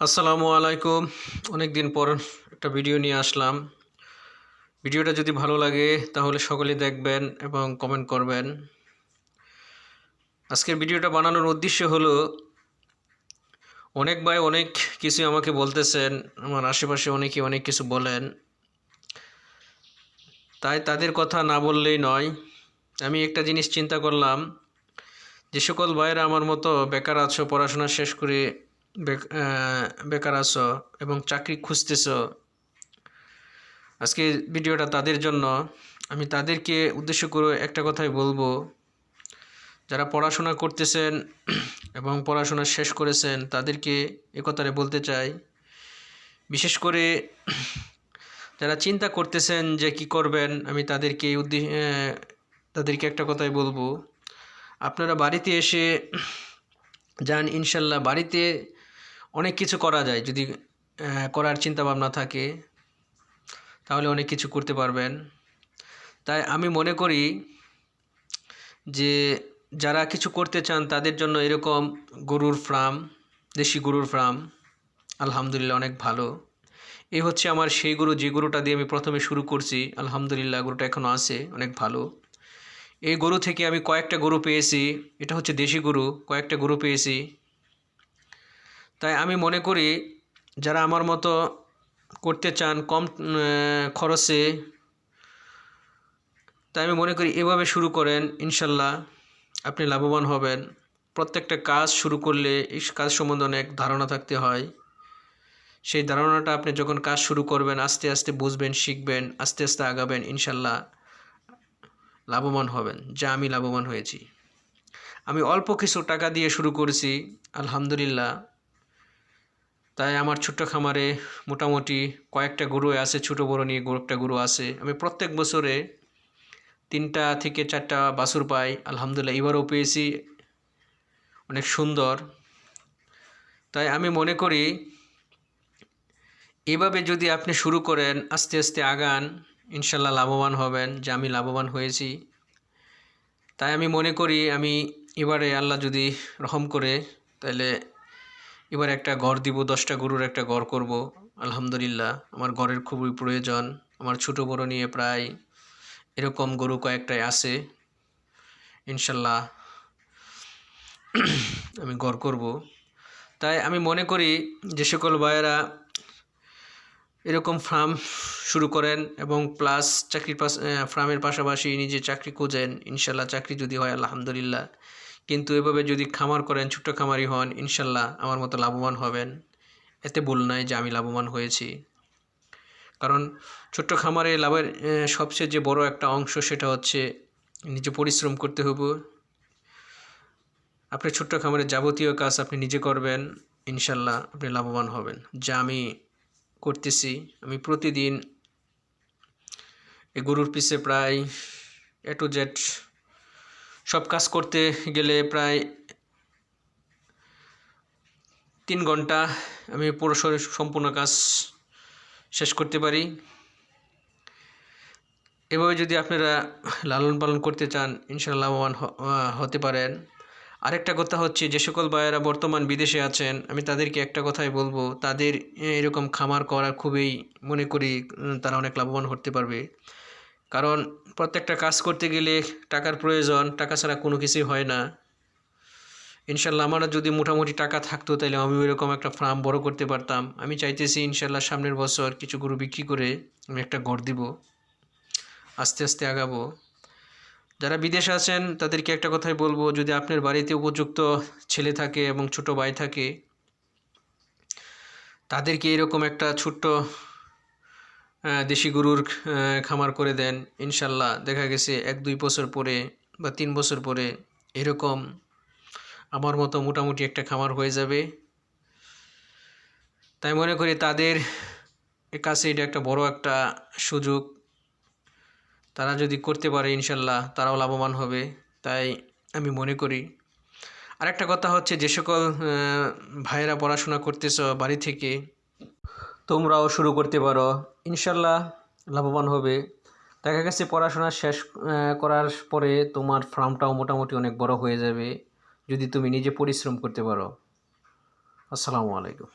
আসসালামু আলাইকুম। অনেক দিন পর একটা ভিডিও নিয়ে আসলাম। ভিডিওটা যদি ভালো লাগে, তাহলে সকলেই দেখবেন এবং কমেন্ট করবেন। আজকের ভিডিওটা বানানোর উদ্দেশ্য হলো, অনেক ভাই অনেক কিছু আমাকে বলতেছেন, আমার আশেপাশে অনেকে অনেক কিছু বলেন। তাই তাদের কথা না বললেই নয়। আমি একটা জিনিস চিন্তা করলাম, যে সকল ভাইয়েরা আমার মতো বেকার আছো, পড়াশোনা শেষ করে বেকার আছো এবং চাকরি খুঁজতেছো। আজকে ভিডিওটা তাদের জন্য। আমি তাদেরকে উদ্দেশ্য করে একটা কথাই বলব। যারা পড়াশোনা করতেছেন এবং পড়াশোনা শেষ করেছেন, তাদেরকে এ কথাটা বলতে চাই। বিশেষ করে যারা চিন্তা করতেছেন যে কি করবেন, আমি তাদেরকে উদ্দেশ্য তাদেরকে একটা কথাই বলব। আপনারা বাড়িতে এসে যান, ইনশাল্লাহ বাড়িতে অনেক কিছু করা যায়। যদি করার চিন্তা ভাবনা থাকে, তাহলে অনেক কিছু করতে পারবেন। তাই আমি মনে করি যে, যারা কিছু করতে চান, তাদের জন্য এরকম গরুর ফার্ম দেশি গরুর ফার্ম আলহামদুলিল্লাহ অনেক ভালো। এই হচ্ছে আমার সেই গরু, যে গরুটা দিয়ে আমি প্রথমে শুরু করছি, আলহামদুলিল্লাহ গরুটা এখনও আছে, অনেক ভালো। এই গরু থেকে আমি কয়েকটা গরু পেয়েছি, এটা হচ্ছে দেশি গরু, কয়েকটা গরু পেয়েছি। তাই আমি মনে করি যারা আমার মতো করতে চান কম খরচে, তাই আমি মনে করি এভাবে শুরু করেন, ইনশাল্লাহ আপনি লাভবান হবেন। প্রত্যেকটা কাজ শুরু করলে এই কাজ সম্বন্ধে অনেক ধারণা থাকতে হয়। সেই ধারণাটা আপনি যখন কাজ শুরু করবেন, আস্তে আস্তে বুঝবেন, শিখবেন, আস্তে আস্তে আগাবেন, ইনশাল্লাহ লাভবান হবেন, যা আমি লাভবান হয়েছি। আমি অল্প কিছু টাকা দিয়ে শুরু করেছি, আলহামদুলিল্লাহ। তাই আমার ছোট্ট খামারে মোটামুটি কয়েকটা গরু আছে, ছোটো বড়ো নিয়ে একটা গরু আছে। আমি প্রত্যেক বছরে তিনটা থেকে চারটা বাছুর পাই, আলহামদুলিল্লাহ এবারও পেয়েছি। অনেক সুন্দর। তাই আমি মনে করি এভাবে যদি আপনি শুরু করেন, আস্তে আস্তে আগান, ইনশাল্লাহ লাভবান হবেন, যে আমি লাভবান হয়েছি। তাই আমি মনে করি আমি এবারে আল্লাহ যদি রহম করে তাহলে এবার একটা ঘর দিব, দশটা গরুর একটা ঘর করব। আলহামদুলিল্লাহ, আমার ঘরের খুবই প্রয়োজন। আমার ছোটো বড়ো নিয়ে প্রায় এরকম গরু কয়েকটাই আছে। ইনশাল্লাহ আমি ঘর করব। তাই আমি মনে করি যে সকল ভাইয়েরা এরকম ফার্ম শুরু করেন এবং প্লাস চাকরির পাশ ফার্মের পাশাপাশি নিজে চাকরি খোঁজেন। ইনশাল্লাহ চাকরি যদি হয়, আলহামদুলিল্লাহ। কিন্তু এভাবে যদি খামার করেন, ছোট্ট খামারি হন, ইনশাল্লাহ আমার মতো লাভবান হবেন। এতে ভুল নাই যে আমি লাভবান হয়েছি। কারণ ছোট্ট খামারে লাভের সবচেয়ে যে বড় একটা অংশ সেটা হচ্ছে নিজে পরিশ্রম করতে হবে আপনি ছোট্ট খামারের যাবতীয় কাজ আপনি নিজে করবেন, ইনশাল্লাহ আপনি লাভবান হবেন। যা আমি করতেছি, আমি প্রতিদিন এই গরুর পিছে প্রায় এ টু জেড সব কাজ করতে গেলে প্রায় তিন ঘণ্টা আমি পুরো সম্পূর্ণ কাজ শেষ করতে পারি। এভাবে যদি আপনারা লালন পালন করতে চান ইনশাল্লাহ হতে পারেন। আরেকটা কথা হচ্ছে যে সকল ভাইয়েরা বর্তমান বিদেশে আছেন, আমি তাদেরকে একটা কথাই বলব, তাদের এরকম খামার করা খুবই মনে করি তারা অনেক লাভবান হতে পারবে। কারণ প্রত্যেকটা কাজ করতে গেলে টাকার প্রয়োজন, টাকা ছাড়া কোনো কিছুই হয় না। ইনশাল্লাহ আমার যদি মোটামুটি টাকা থাকতো, তাহলে আমি ওইরকম একটা ফার্ম বড় করতে পারতাম। আমি চাইতেছি ইনশাল্লাহ সামনের বছর কিছু গরু বিক্রি করে আমি একটা ঘর দিব। আস্তে আস্তে আগাবো। যারা বিদেশে আছেন, তাদেরকে একটা কথাই বলব, যদি আপনার বাড়িতে উপযুক্ত ছেলে থাকে এবং ছোট ভাই থাকে, তাদেরকে এরকম একটা ছোট্ট দেশি গরুর খামার করে দেন। ইনশাল্লাহ দেখা গেছে এক, দুই বছর পরে বা তিন বছর পরে এরকম আমার মতো মোটামুটি একটা খামার হয়ে যাবে। তাই মনে করি তাদের কাছে এটা একটা বড় একটা সুযোগ। তারা যদি করতে পারে ইনশাল্লাহ তারাও লাভবান হবে। তাই আমি মনে করি। আরেকটা কথা হচ্ছে যে সকল ভাইয়েরা পড়াশোনা করতেছ বাড়ি থেকে তোমরাও শুরু করতে পারো। ইনশাল্লাহ লাভবান হবে। দেখা গেছে পড়াশোনা শেষ করার পরে তোমার ফার্মটাও মোটামুটি অনেক বড় হয়ে যাবে, যদি তুমি নিজে পরিশ্রম করতে পারো। আসসালামু আলাইকুম।